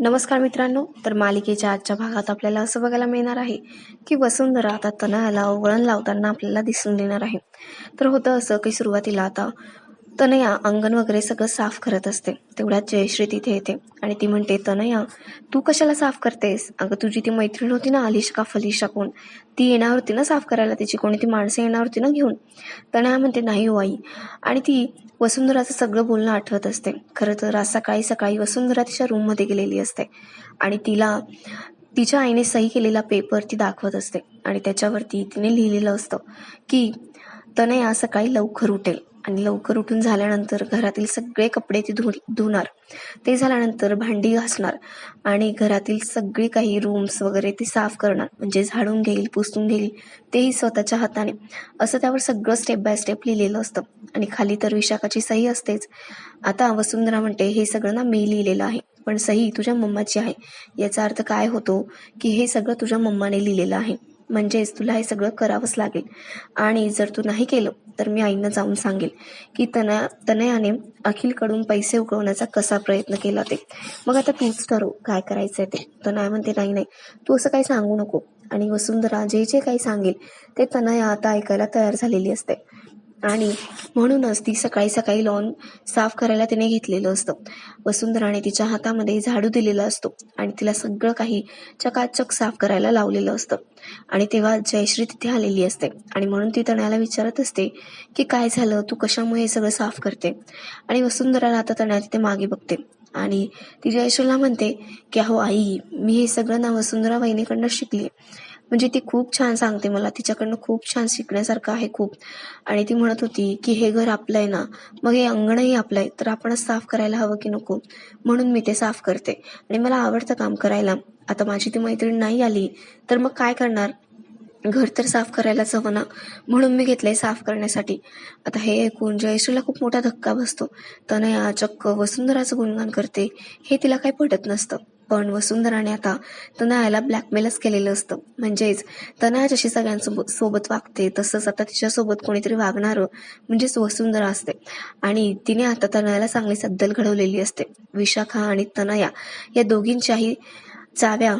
नमस्कार मित्रांनो तर मालिकेच्या आजच्या भागात आपल्याला असं बघायला मिळणार आहे की वसुंधरा आता तनयाला वळण लावताना आपल्याला दिसून येणार आहे. तर होतं असं की सुरुवातीला आता तनया अंगण वगैरे सगळं साफ करत असते. तेवढ्यात जयश्री तिथे येते. आणि ती म्हणते तनया तू कशाला साफ करतेस? अगं तुझी ती मैत्रीण होती ना अलिशा फलिशा कोण? ती येणार होती ना साफ करायला तिची कोणी ती माणसं येणार होती ना घेऊन? तनया म्हणते नाही हो आई. आणि ती वसुंधराचं सगळं बोलणं आठवत असते. खरं तर आज सकाळी सकाळी वसुंधरा तिच्या रूममध्ये गेलेली असते. आणि तिला तिच्या आईने सही केलेला पेपर ती दाखवत असते. आणि त्याच्यावरती तिने लिहिलेलं असतं की तनया सकाळी लवकर उठेल. आणि लवकर उठून झाल्यानंतर घरातील सगळे कपडे ती धु धुणार. ते झाल्यानंतर भांडी घासणार आणि घरातील सगळी काही रूम्स वगैरे ती साफ करणार. म्हणजे झाडून घेईल पुसून घेईल तेही स्वतःच्या हाताने. असं त्यावर सगळं स्टेप बाय स्टेप लिहिलेलं असतं. आणि खाली तर विशाखाची सही असतेच. आता वसुंधरा म्हणते हे सगळं ना मी लिहिलेलं आहे. पण सही तुझ्या मम्माची आहे. याचा अर्थ काय होतो की हे सगळं तुझ्या मम्माने लिहिलेलं आहे. म्हणजेच तुला हे सगळं करावंच लागेल. आणि जर तू नाही केलं तर मी आईंना जाऊन सांगेल की तनया तनयाने अखिलकडून पैसे उकळवण्याचा कसा प्रयत्न केला ते. मग आता तूच ठरव काय करायचं आहे ते. तनया म्हणते नाही नाही तू असं काही सांगू नको. आणि वसुंधरा जे जे काही सांगेल ते तनया आता ऐकायला तयार झालेली असते. आणि म्हणूनच ती सकाळी सकाळी लॉन साफ करायला तिने घेतलेलं असतं. वसुंधराने तिच्या हातामध्ये झाडू दिलेला असतो आणि तिला सगळं काही चकाचक साफ करायला लावलेलं असतं. आणि तेव्हा जयश्री तिथे आलेली असते आणि म्हणून ती तण्याला विचारत असते की काय झालं? तू कशामुळे हे सगळं साफ करते? आणि वसुंधराला आता तण्या तिथे मागे बघते आणि ती जयश्रीला म्हणते की अहो आई मी हे सगळं ना वसुंधरा वहिनीकडनं शिकली म्हणजे ती खूप छान सांगते मला. तिच्याकडनं खूप छान शिकण्यासारखं आहे खूप. आणि ती म्हणत होती की हे घर आपलं आहे ना मग हे अंगणही आपलं आहे तर आपणच साफ करायला हवं की नको? म्हणून मी ते साफ करते. आणि मला आवडतं काम करायला. आता माझी ती मैत्रीण नाही आली तर मग काय करणार? घर तर साफ करायलाच हवं ना? म्हणून मी घेतलंय साफ करण्यासाठी. आता हे ऐकून जयश्रीला खूप मोठा धक्का बसतो. तनया चक्क वसुंधराचं गुणगान करते. हे तिला काही पटत नसतं. पण वसुंधराने आता तनयाला ब्लॅकमेलच केलेलं असतं. म्हणजेच तनया जशी सगळ्यांसोबत सोबत वागते तसंच आता तिच्यासोबत कोणीतरी वागणारं म्हणजेच वसुंधरा असते. आणि तिने आता तनयाला चांगली सद्दल घडवलेली असते. विशाखा आणि तनया या दोघींच्याही चाव्या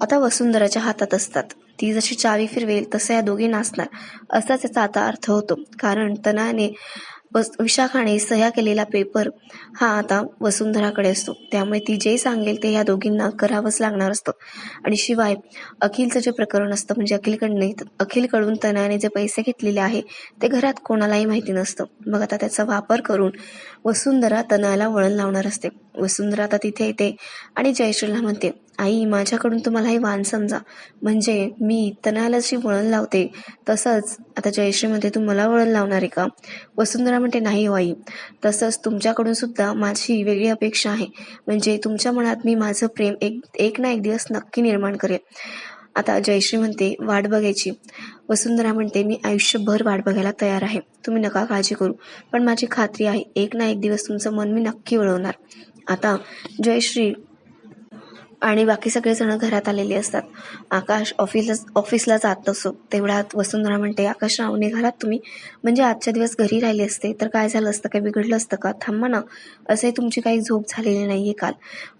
आता वसुंधराच्या हातात असतात. ती जशी चावी फिरवेल तसं या दोघी नाचणार. असाच याचा आता अर्थ होतो. कारण तनाने बस विशाखाने सह्या केलेला पेपर हा आता वसुंधराकडे असतो. त्यामुळे ती जे सांगेल ते ह्या दोघींना करावंच लागणार असतं. आणि शिवाय अखिलचं जे प्रकरण असतं म्हणजे अखिलकडने अखिलकडून तनयाने जे पैसे घेतलेले आहे ते घरात कोणालाही माहिती नसतं. मग आता त्याचा वापर करून वसुंधरा तनयाला वळण लावणार असते. वसुंधरा आता तिथे येते आणि जयश्रीला म्हणते आई माझ्याकडून तुम्हाला हे वाण समजा. म्हणजे मी तनयाला जी वळण लावते तसंच आता जयश्रीमध्ये तू मला वळण लावणार आहे का? वसुंधरा म्हणते नाही हो आई. तसंच तुमच्याकडून सुद्धा माझी वेगळी अपेक्षा आहे. म्हणजे तुमच्या मनात मी माझं प्रेम एक एक ना एक दिवस नक्की निर्माण करेन. आता जयश्री म्हणते वाट बघायची. वसुंधरा म्हणते मी आयुष्यभर वाट बघायला तयार आहे. तुम्ही नका काळजी करू. पण माझी खात्री आहे एक ना एक दिवस तुमचं मन मी नक्की वळवणार. आता जयश्री आणि बाकी सगळेजण घरात आलेले असतात. आकाश ऑफिसला ऑफिसला जात असो तेवढ्यात वसुंधरा म्हणते आकाश राव निघालात तुम्ही? म्हणजे आजच्या दिवस घरी राहिले असते तर काय झालं असतं काय बिघडलं असतं का? थांबा ना असे तुमची काही झोप झालेली नाही आहे काल.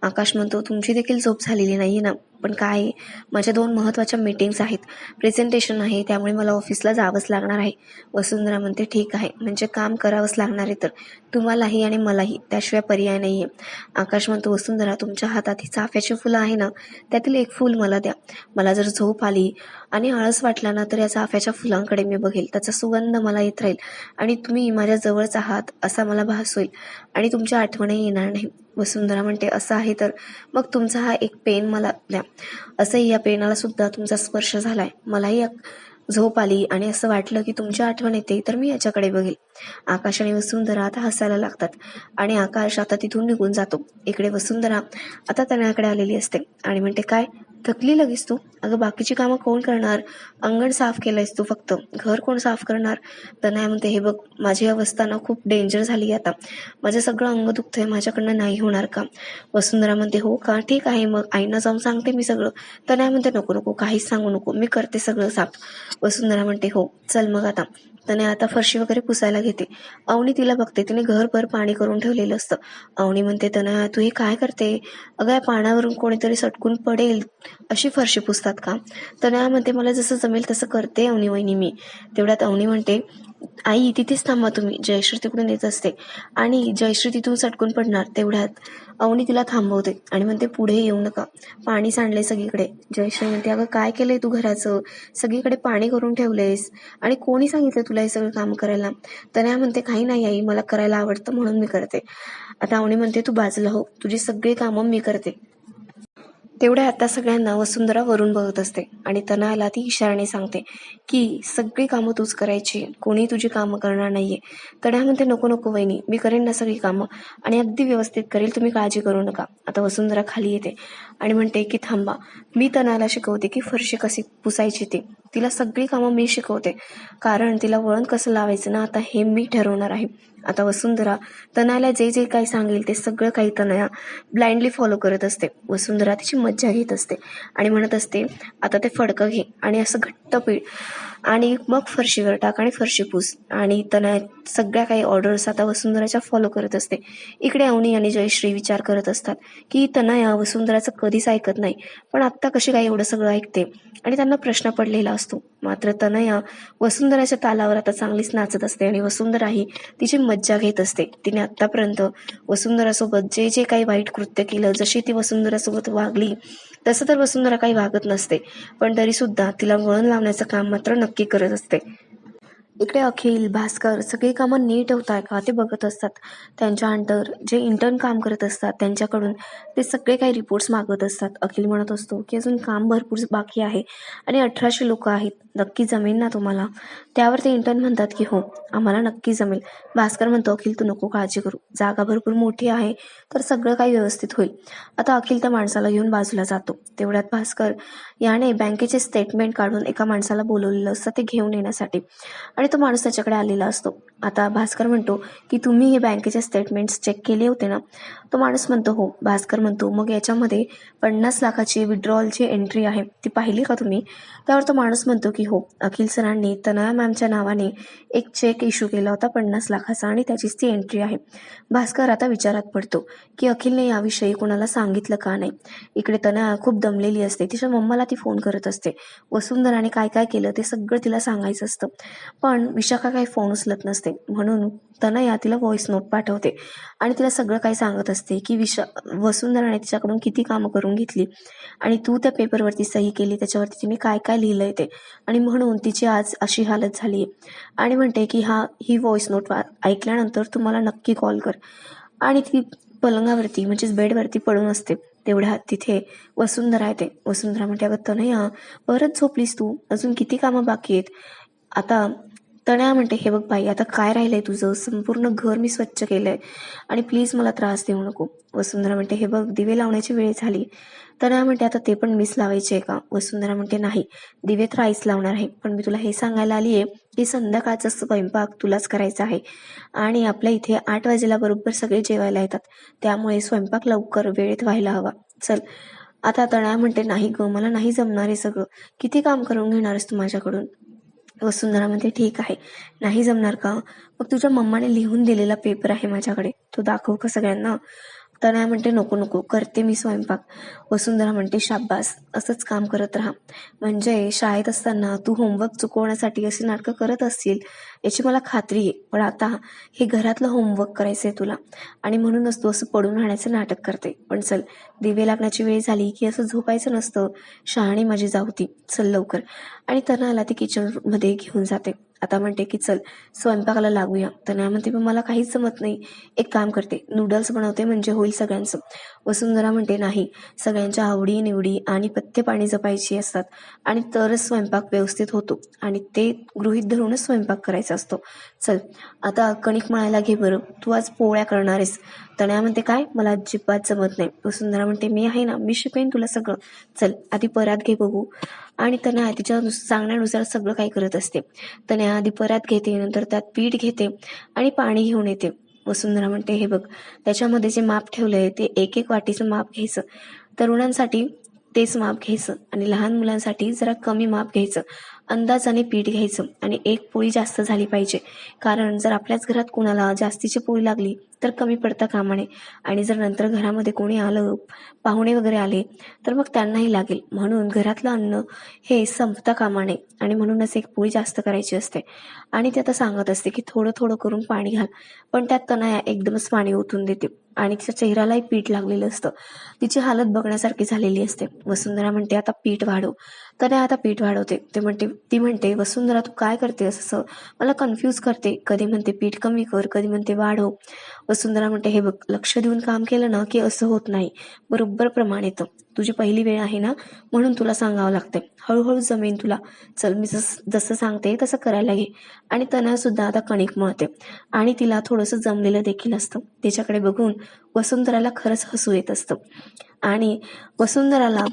आकाश म्हणतो तुमची देखील झोप झालेली नाही आहे ना. पण काय माझ्या दोन महत्त्वाच्या मीटिंग्स आहेत. प्रेझेंटेशन आहे त्यामुळे मला ऑफिसला जावंच लागणार आहे. वसुंधरा म्हणते ठीक आहे. म्हणजे काम करावंच लागणार आहे तर. तुम्हालाही आणि मलाही. त्याशिवाय पर्याय नाही आहे आकाश म्हणतो वसुंधरा तुमच्या हातात ही चाफ्याची फुलं आहे ना? त्यातील एक फूल मला द्या. मला जर झोप आली आणि आळस वाटला ना तर या चाफ्याच्या फुलांकडे मी बघेल. त्याचा सुगंध मला येत राहील. आणि तुम्ही माझ्या जवळच आहात असा मला भास होईल. आणि तुमच्या आठवणही येणार नाही. वसुंधरा म्हणते असं आहे तर मग तुमचा हा एक पेन मला द्या. असंही या पेनाला सुद्धा तुमचा स्पर्श झालाय. मलाही झोप आली आणि असं वाटलं की तुमची आठवण येते तर मी याच्याकडे बघेल. आकाश आणि वसुंधरा आता हसायला लागतात. आणि आकाश आता तिथून निघून जातो. इकडे वसुंधरा आता तण्याकडे आलेली असते. आणि म्हणते काय? थकली लगेच तू. अगं बाकीची कामं कोण करणार? अंगण साफ केलंयस तू फक्त. घर कोण साफ करणार? तर नाही म्हणते हे बघ माझी अवस्था ना खूप डेंजर झाली आता. माझं सगळं अंग दुखतंय माझ्याकडनं नाही होणार का वसुंधरा म्हणते हो का? ठीक आहे मग आईना जाऊन सांगते मी सगळं. तर नाही म्हणते नको नको काहीच सांगू नको. मी करते सगळं साफ. वसुंधरा म्हणते हो चल मग आता. त्याने आता फरशी वगैरे पुसायला घेते. अवनी तिला बघते. तिने घरभर पाणी करून ठेवलेलं असतं. अवनी म्हणते तनया तू हे काय करते? अगं या पाण्यावरून कोणीतरी सटकून पडेल. अशी फरशी पुसतात का? तनया म्हणते मला जसं जमेल तसं करते अवनी वहिनी मी. तेवढ्यात अवनी म्हणते आई तिथेच थांबा तुम्ही. जयश्री तिकडून येत असते. आणि जयश्री तिथून सटकून पडणार तेवढ्यात. अवनी तिला थांबवते आणि म्हणते पुढे येऊ नका. पाणी सांडले सगळीकडे. जयश्री म्हणते अगं काय केलंय तू घराचं? सगळीकडे पाणी करून ठेवलेस आणि कोणी सांगितलं तुला हे सगळं काम करायला? तनया म्हणते काही नाही आई मला करायला आवडतं म्हणून मी करते. आता अवनी म्हणते तू बाजूला हो. तुझी सगळी कामं मी करते. तेवढ्या आता सगळ्यांना वसुंधरा वरून बघत असते आणि तनाला ती इशाराने सांगते की सगळी कामं तूच करायची कोणी तुझी कामं करणार नाहीये. तनया म्हणते नको नको वहिनी मी करेन ना सगळी कामं आणि अगदी व्यवस्थित करेल तुम्ही काळजी करू नका. आता वसुंधरा खाली येते. आणि म्हणते की थांबा मी तनाला शिकवते की फरशी कशी पुसायची ती. तिला सगळी कामं मी शिकवते. कारण तिला वळण कसं लावायचं ना आता हे मी ठरवणार आहे. आता वसुंधरा तनाला जे जे काही सांगेल ते सगळं काही तनया ब्लाइंडली फॉलो करत असते. वसुंधरा तिची मज्जा घेत असते आणि म्हणत असते आता ते फडकं घे. आणि असं घट्ट पीठ आणि मग फरशीवर टाक आणि फरशी पूस. आणि तनया सगळ्या काही ऑर्डर्स आता वसुंधराच्या फॉलो करत असते. इकडे अवनी आणि जयश्री विचार करत असतात की तनया वसुंधराचं कधीच ऐकत नाही. पण आत्ता कशी काय एवढं सगळं ऐकते? आणि त्यांना प्रश्न पडलेला असतो. मात्र तनया वसुंधराच्या तालावर आता चांगलीच नाचत असते आणि वसुंधरा ही तिची मज्जा घेत असते. तिने आत्तापर्यंत वसुंधरासोबत जे जे काही वाईट कृत्य केलं जशी ती वसुंधरासोबत वागली तसं तर वसुंधरा काही वागत नसते. पण तरी सुद्धा तिला वळण लावण्याचं काम मात्र नक्की करत असते. इकडे अखिल भास्कर सगळी कामं नीट होत आहे का ते बघत असतात. त्यांच्या अंडर जे इंटर्न काम करत असतात त्यांच्याकडून ते सगळे काही रिपोर्ट्स मागत असतात. अखिल म्हणत असतो की अजून काम भरपूर बाकी आहे आणि अठराशे लोक आहेत. नक्की जमेल ना तुम्हाला? त्यावर ते इंटर्न म्हणतात की हो आम्हाला नक्की जमेल. भास्कर म्हणतो अखिल तू नको काळजी करू. जागा भरपूर मोठी आहे तर सगळं काही व्यवस्थित होईल. आता अखिल त्या माणसाला घेऊन बाजूला जातो. तेवढ्यात भास्कर याने बँकेचे स्टेटमेंट काढून एका माणसाला बोलवलेलं असतं ते घेऊन येण्यासाठी. आणि तो माणूस त्याच्याकडे आलेला असतो. आता भास्कर म्हणतो की तुम्ही हे बँकेचे स्टेटमेंट्स चेक केले होते ना? तो माणूस म्हणतो हो. भास्कर म्हणतो मग याच्यामध्ये पन्नास लाखाची विड्रॉलची एंट्री आहे. ती पाहिली का तुम्ही? त्यावर तो माणूस म्हणतो की हो. अखिल सरांनी तनया मॅमच्या नावाने एक चेक इश्यू केला होता पन्नास लाखाचा आणि त्याचीच ती एंट्री आहे. भास्कर आता विचारात पडतो की अखिलने याविषयी कोणाला सांगितलं का नाही? इकडे तनया खूप दमलेली असते. तिच्या मम्माला ती फोन करत असते. वसुंधराने काय काय केलं ते सगळं तिला सांगायचं असतं. पण विशाखा काही फोन उचलत नसते. म्हणून तनया तिला व्हॉइस नोट पाठवते. आणि तिला सगळं काही सांगत असते की विशा वसुंधराने तिच्याकडून किती कामं करून घेतली. आणि तू त्या पेपरवरती सही केली त्याच्यावरती तिने काय काय लिहिलंय ते. आणि म्हणून तिची आज अशी हालत झाली आहे आणि म्हणते की हा ही व्हॉइस नोट ऐकल्यानंतर तुम्हाला नक्की कॉल कर. आणि ती पलंगावरती म्हणजेच बेडवरती पडून असते. तेवढ्या तिथे वसुंधरा येते. वसुंधरा म्हणते अगं तनया परत झोपलीस तू? अजून किती कामं बाकी आहेत? आता तण्या म्हणते हे बघ बाई आता काय राहिलंय तुझं? संपूर्ण घर मी स्वच्छ केलंय. आणि प्लीज मला त्रास देऊ नको. वसुंधरा म्हणते हे बघ दिवे लावण्याची वेळ झाली. तण्या म्हणते आता ते पण मीच लावायचे आहे का? वसुंधरा म्हणते नाही दिवे तर आईच लावणार आहे पण मी तुला हे सांगायला आली आहे की संध्याकाळचा स्वयंपाक तुलाच करायचा आहे. आणि आपल्या इथे आठ वाजेला बरोबर सगळे जेवायला येतात. त्यामुळे स्वयंपाक लवकर वेळेत व्हायला हवा. चल. आता तणा म्हणते नाही ग मला नाही जमणार हे सगळं. किती काम करून घेणार तू माझ्याकडून? वसुंधरा म्हणते ठीक आहे. नाही जमणार का? मग तुझ्या मम्माने लिहून दिलेला पेपर आहे माझ्याकडे. तो दाखव का सगळ्यांना? तनया म्हणते नको नको करते मी स्वयंपाक. वसुंधरा म्हणते शाब्बास असंच काम करत राहा. म्हणजे शाळेत असताना तू होमवर्क चुकवण्यासाठी अशी नाटकं करत असतील याची मला खात्री आहे. पण आता हे घरातलं होमवर्क करायचं आहे तुला. आणि म्हणूनच तू असं पडून राहण्याचं नाटक करते. पण चल दिवे लागण्याची वेळ झाली की असं झोपायचं नसतं. शहाणी माझी जाऊती चल लवकर. आणि तनाला ती किचनमध्ये घेऊन जाते. आता म्हणते की चल स्वयंपाकाला लागूया. तनया म्हणते पण मला काहीच जमत नाही. एक काम करते नूडल्स बनवते म्हणजे होईल सगळ्यांचं. वसुंधरा म्हणते नाही सगळ्यांच्या आवडी निवडी आणि पथ्य पाणी जपायची असतात आणि तरच स्वयंपाक व्यवस्थित होतो आणि ते गृहित धरूनच स्वयंपाक करायचा असतो. चल आता कणिक मळायला घे बरं. तू आज पोळ्या करणार आहेस. तनया म्हणते काय? मला अजिबात जमत नाही. वसुंधरा म्हणते मी आहे ना मी शिकवेन तुला सगळं. चल आधी परात घे बघू. आणि तनया तिच्या नुस- सांगण्यानुसार सगळं काही करत असते. तनया आधी परात घेते नंतर त्यात पीठ घेते आणि पाणी घेऊन येते. वसुंधरा म्हणते हे बघ त्याच्यामध्ये जे माप ठेवलंय ते एक एक वाटीचं माप घ्यायचं. तरुणांसाठी तेच माप घ्यायचं आणि लहान मुलांसाठी जरा कमी माप घ्यायचं. अंदाजाने पीठ घ्यायचं आणि एक पोळी जास्त झाली पाहिजे. कारण जर आपल्याच घरात कोणाला जास्तीची पोळी लागली तर कमी पडता कामा नये आणि जर नंतर घरामध्ये कोणी आलं पाहुणे वगैरे आले तर मग त्यांनाही लागेल. म्हणून घरातलं अन्न हे संपता कामा नये आणि म्हणूनच एक पोळी जास्त करायची असते. आणि ते आता सांगत असते की थोडं थोडं करून पाणी घाल. पण त्यात तनाया एकदमच पाणी ओतून देते. आणि तिच्या चेहऱ्यालाही पीठ लागलेलं असतं. तिची हालत बघण्यासारखी झालेली असते. वसुंधरा म्हणते आता पीठ वाढव. तर आता पीठ वाढवते. ते म्हणते ती म्हणते वसुंधरा तू काय करते असं मला कन्फ्यूज करते. कधी म्हणते पीठ कमी कर कधी म्हणते वाढव. वसुंधरा म्हणते हे बघ लक्ष देऊन काम केलं ना की असं होत नाही. बरोबर प्रमाण येतं. तुझी पहिली वेळ आहे ना म्हणून तुला सांगावं लागते. हळूहळू जमेन तुला. चल मी जस जसं सांगते तसं करायला घे. आणि तनया सुद्धा आता कणिक मळते. आणि तिला थोडंसं जमलेलं देखील असतं. तिच्याकडे बघून वसुंधराला खरंच हसू येत असतं. आणि वसुंधराला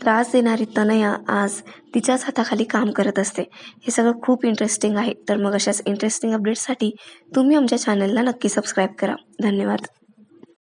त्रास देणारी तनया आज तिच्याच हाताखाली काम करत असते. हे सगळं खूप इंटरेस्टिंग आहे. तर मग अशाच इंटरेस्टिंग अपडेट्ससाठी तुम्ही आमच्या चॅनलला नक्की सबस्क्राईब करा. धन्यवाद.